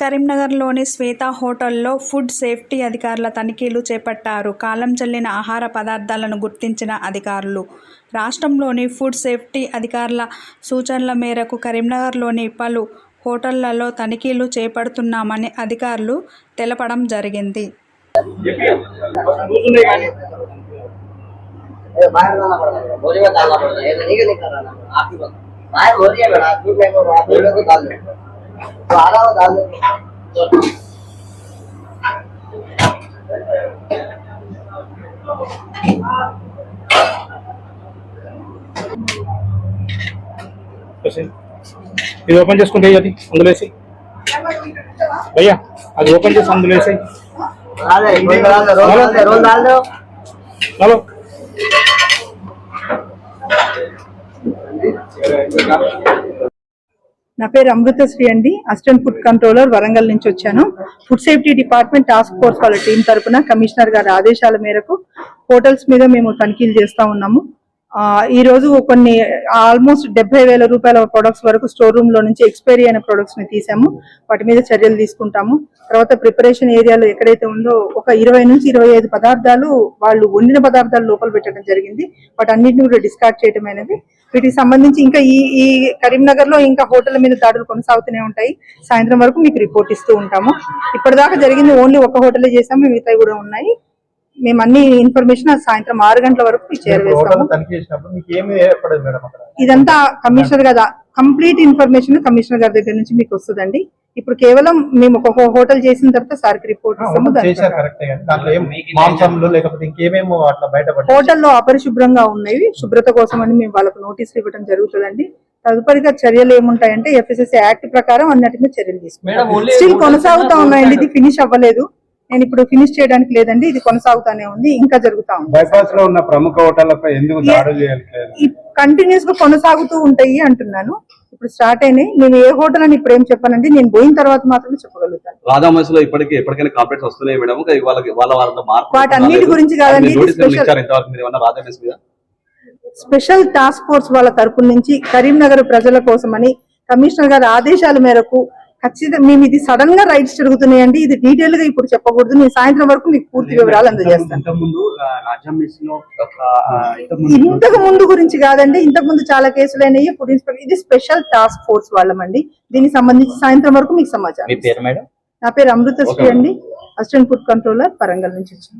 కరీంనగర్లోని శ్వేత హోటల్లో food safety అధికారుల తనిఖీలు చేపట్టారు కాలం చెల్లిన ఆహార పదార్థాలను గుర్తించిన అధికారులు రాష్ట్రంలోని ఫుడ్ సేఫ్టీ అధికారుల సూచనల మేరకు కరీంనగర్లోని పలు హోటళ్లలో తనిఖీలు చేపడుతున్నామని అధికారులు తెలపడం జరిగింది ये बाहर ఇది ఓపెన్ చేసుకుంటే అది అందులో వేసి. భయ్యా అది ఓపెన్ చేసి అందులో వేసాయి హలో Thank you. నా పేరు అమృతశ్రీ అండి. అసిస్టెంట్ ఫుడ్ కంట్రోలర్ వరంగల్ నుంచి వచ్చాను. Food safety department task force వాళ్ళ టీం తరపున కమిషనర్ గారి ఆదేశాల మేరకు హోటల్స్ మీద మేము తనిఖీలు చేస్తా ఉన్నాము. ఆ, ఈ రోజు కొన్ని ఆల్మోస్ట్ డెబ్బై వేల రూపాయల ప్రొడక్ట్స్ వరకు స్టోర్ రూమ్లో నుంచి ఎక్స్పైరీ అయిన ప్రొడక్ట్స్ని తీసాము. వాటి మీద చర్యలు తీసుకుంటాము. తర్వాత ప్రిపరేషన్ ఏరియాలో ఎక్కడైతే ఉందో ఒక ఇరవై నుంచి ఇరవై ఐదు పదార్థాలు వాళ్ళు వండిన పదార్థాలు లోపల పెట్టడం జరిగింది. వాటి అన్నింటిని కూడా డిస్కార్డ్ చేయడం అనేది వీటికి సంబంధించి ఇంకా ఈ ఈ కరీంనగర్లో ఇంకా హోటల్ మీద దాడులు కొనసాగుతూనే ఉంటాయి. సాయంత్రం వరకు మీకు రిపోర్ట్ ఇస్తూ ఉంటాము. ఇప్పటిదాకా జరిగింది ఓన్లీ ఒక హోటలే చేసాము మిగతాయి కూడా ఉన్నాయి. మేము అన్ని ఇన్ఫర్మేషన్ సాయంత్రం ఆరు గంటల వరకు మీకు చేరవేస్తాము హోటల్ ఇదంతా కమిషనర్ గారు కంప్లీట్ ఇన్ఫర్మేషన్ కమిషనర్ గారి దగ్గర నుంచి మీకు వస్తుందండి. ఇప్పుడు కేవలం మేము ఒక హోటల్ చేసిన తర్వాత సార్కి రిపోర్ట్ ఇస్తాము బయటపడి హోటల్లో అపరిశుభ్రంగా ఉన్నాయి శుభ్రత కోసం అని మేము వాళ్ళకు నోటీసులు ఇవ్వడం జరుగుతుందండి. తదుపరిగా చర్యలు ఏముంటాయంటే ఎఫ్ఎస్ఎస్ యాక్ట్ ప్రకారం అన్నిటి మీద చర్యలు తీసుకుంటాం. స్టిల్ కొనసాగుతా ఉన్నాయండి. ఇది ఫినిష్ అవ్వలేదు. నేను ఇప్పుడు ఫినిష్ చేయడానికి లేదండి ఇది కొనసాగుతానే ఉంది ఇంకా జరుగుతా ఉంది. బైపాస్లో ఉన్న ప్రముఖ హోటళ్ళపై ఎందుకు దాడులు చేయట్లేదు? కంటిన్యూస్గా కొనసాగుతూ ఉంటాయి అంటున్నాను. ఇప్పుడు స్టార్ట్ అయినాయి. నేను ఏ హోటల్ అని ఇప్పుడు ఏం చెప్పానండి నేను పోయిన తర్వాత మాత్రమే చెప్పగలుగుతాను. ఇప్పటికీ ఎప్పటికైనా కంప్లైంట్స్ వస్తున్నాయి మేడం. మార్పు వాటన్నిటి గురించి కాదండి, స్పెషల్ టాస్క్ ఫోర్స్ వాళ్ళ తరపు నుంచి కరీంనగర్ ప్రజల కోసమని కమిషనర్ గారి ఆదేశాల మేరకు ఖచ్చితంగా మేము ఇది సడన్గా రైట్స్ జరుగుతున్నాయండి. ఇది డీటెయిల్గా ఇప్పుడు చెప్పకూడదు. నేను సాయంత్రం వరకు మీకు పూర్తి వివరాలు అందజేస్తాను. ఇంతకు ముందు గురించి కాదండి. ఇంతకు ముందు చాలా కేసులు అయినాయి. ఫుడ్ ఇన్స్పెక్టర్ ఇది స్పెషల్ టాస్క్ ఫోర్స్ వాళ్ళమండి. దీనికి సంబంధించి సాయంత్రం వరకు మీకు సమాచారం పేరు నా పేరు అమృతశ్రీ అండి. అసిస్టెంట్ ఫుడ్ కంట్రోలర్ వరంగల్ నుంచి వచ్చాను.